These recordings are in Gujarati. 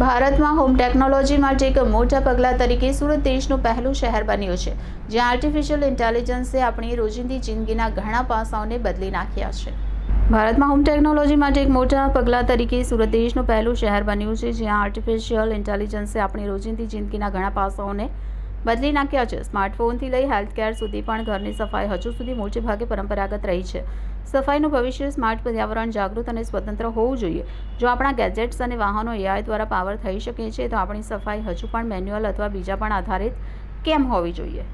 ભારતમાં હોમ ટેકનોલોજી માટે એક મોટા પગલાં તરીકે સુરત દેશનું પહેલું શહેર બન્યું છે, જ્યાં આર્ટિફિશિયલ ઇન્ટેલિજન્સે આપણી રોજિંદી જિંદગીના ઘણા પાસાઓને બદલી નાખ્યા છે. ભારતમાં હોમ ટેકનોલોજી માટે એક મોટા પગલાં તરીકે સુરત દેશનું પહેલું શહેર બન્યું છે, જ્યાં આર્ટિફિશિયલ ઇન્ટેલિજન્સે આપણી રોજિંદી જિંદગીના ઘણા પાસાઓને બદલી નાખ્યા છે. સ્માર્ટફોનથી લઈ હેલ્થકેર સુધી પણ ઘરની સફાઈ હજુ સુધી મોટે ભાગે પરંપરાગત રહી છે. સફાઈનું ભવિષ્ય સ્માર્ટ પર્યાવરણ જાગૃત અને સ્વતંત્ર હોવું જોઈએ. જો આપણા ગેજેટ્સ અને વાહનો એઆઈ દ્વારા પાવર થઈ શકે છે તો આપણી સફાઈ હજુ પણ મેન્યુઅલ અથવા બીજા પણ આધારિત કેમ હોવી જોઈએ?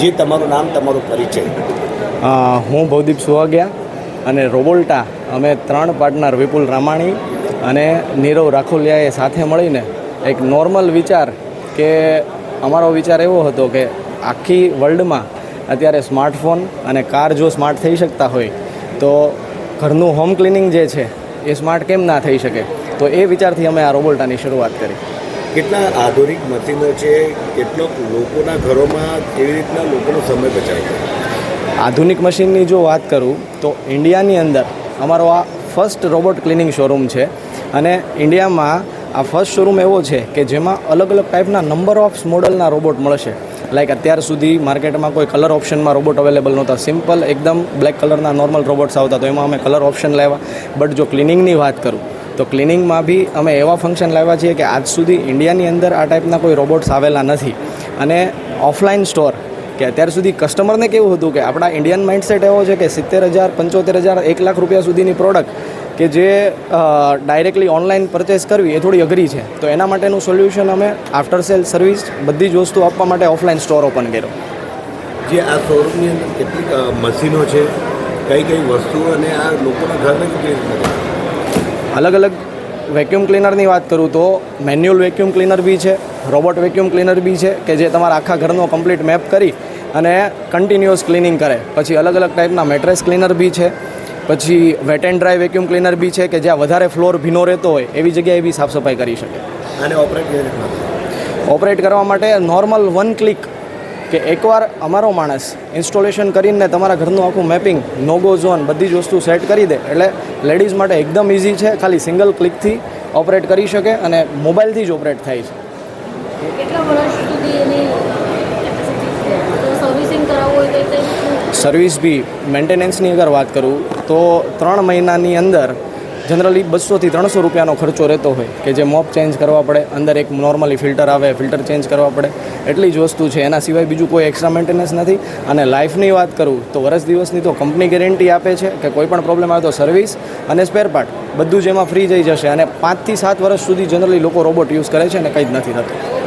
જી તમારું નામ તમારો પરિચય. હું ભવદીપ સુહાગ્યા અને રોબોલ્ટા. અમે ત્રણ પાર્ટનર વિપુલ રામાણી અને નીરવ રાખોલિયાએ સાથે મળીને એક નોર્મલ વિચાર કે અમારો વિચાર એવો હતો કે આખી વર્લ્ડમાં અત્યારે સ્માર્ટફોન અને કાર જો સ્માર્ટ થઈ શકતા હોય તો ઘરનું હોમ ક્લિનિંગ જે છે એ સ્માર્ટ કેમ ના થઈ શકે? તો એ વિચારથી અમે આ રોબોટાની શરૂઆત કરી. કેટલા આધુનિક મશીનો છે? કેટલોક લોકોના ઘરોમાં કેવી રીતના લોકોનો સમય બચાવે આધુનિક મશીનની જો વાત કરું તો ઇન્ડિયાની અંદર અમારો આ ફર્સ્ટ રોબોટ ક્લિનિંગ શોરૂમ છે. અને ઇન્ડિયામાં આ ફર્સ્ટ શોરૂમ એવો છે કે જેમાં અલગ અલગ ટાઈપના નંબર ઓફ મોડલના રોબોટ મળશે. લાઈક અત્યાર સુધી માર્કેટમાં કોઈ કલર ઓપ્શનમાં રોબોટ અવેલેબલ નહોતા. સિમ્પલ એકદમ બ્લેક કલરના નોર્મલ રોબોટ્સ આવતા તો એમાં અમે કલર ઓપ્શન લાવ્યા. બટ જો ક્લિનિંગની વાત કરું, તો ક્લિનિંગમાં બી અમે એવા ફંક્શન લાવ્યા છીએ કે આજ સુધી ઇન્ડિયાની અંદર આ ટાઈપના કોઈ રોબોટ્સ આવેલા નથી. અને ઓફલાઈન સ્ટોર કે અત્યાર સુધી કસ્ટમરને કેવું હતું કે આપણા ઇન્ડિયન માઇન્ડસેટ એવો છે કે સિત્તેર હજાર, પંચોતેર હજાર, એક લાખ રૂપિયા સુધીની પ્રોડક્ટ કે જે ડાયરેક્ટલી ઓનલાઈન પરચેસ કરવી એ થોડી અઘરી છે. તો એના માટેનું સોલ્યુશન અમે આફ્ટર સેલ સર્વિસ બધી જ વસ્તુ આપવા માટે ઓફલાઈન સ્ટોર ઓપન કર્યો. જે આ શોરૂમની અંદર કેટલીક મશીનો છે કઈ કઈ વસ્તુઓ અને આ લોકોના ઘરને? અલગ અલગ વેક્યુમ ક્લીનરની વાત કરું તો મેન્યુઅલ વેક્યુમ ક્લીનર બી છે રોબોટ વેક્યુમ ક્લીનર બી છે કે જે તમારા આખા ઘરનો કમ્પ્લીટ મેપ કરી અને કન્ટિન્યુઅસ ક્લિનિંગ કરે. પછી અલગ અલગ ટાઈપના મેટ્રેસ ક્લીનર બી છે. પછી wet and dry vacuum cleaner બી છે કે જ્યાં વધારે ફ્લોર ભીનો રહેતો હોય એવી જગ્યાએ બી સાફ સફાઈ કરી શકે અને ઓપરેટ? ઓપરેટ કરવા માટે નોર્મલ વન ક્લિક કે એકવાર અમારો માણસ ઇન્સ્ટોલેશન કરીને તમારા ઘરનું આખું મેપિંગ નોગો ઝોન બધી જ વસ્તુ સેટ કરી દે એટલે લેડીઝ માટે એકદમ ઇઝી છે ખાલી સિંગલ ક્લિકથી ઓપરેટ કરી શકે અને મોબાઈલથી જ ઓપરેટ થાય છે કેટલા વર્ષ સુધી એની કેપેસિટી છે તો સર્વિસિંગ કરાવવું હોય તો એ કઈ રીતનું સર્વિસ બી મેન્ટેનન્સની અગર વાત કરું, તો ત્રણ મહિનાની અંદર જનરલી બસોથી ત્રણસો રૂપિયાનો ખર્ચો રહેતો હોય કે જે મોપ ચેન્જ કરવા પડે, અંદર એક નોર્મલી ફિલ્ટર આવે ફિલ્ટર ચેન્જ કરવા પડે. એટલી જ વસ્તુ છે. એના સિવાય બીજું કોઈ એક્સ્ટ્રા મેન્ટેનન્સ નથી. અને લાઈફની વાત કરું, તો વર્ષ દિવસની તો કંપની ગેરંટી આપે છે કે કોઈ પણ પ્રોબ્લેમ આવે તો સર્વિસ અને સ્પેર પાર્ટ બધું જ એમાં ફ્રી જઈ જશે અને પાંચથી સાત વર્ષ સુધી જનરલી લોકો રોબોટ યુઝ કરે છે અને કંઈ જ નથી થતું.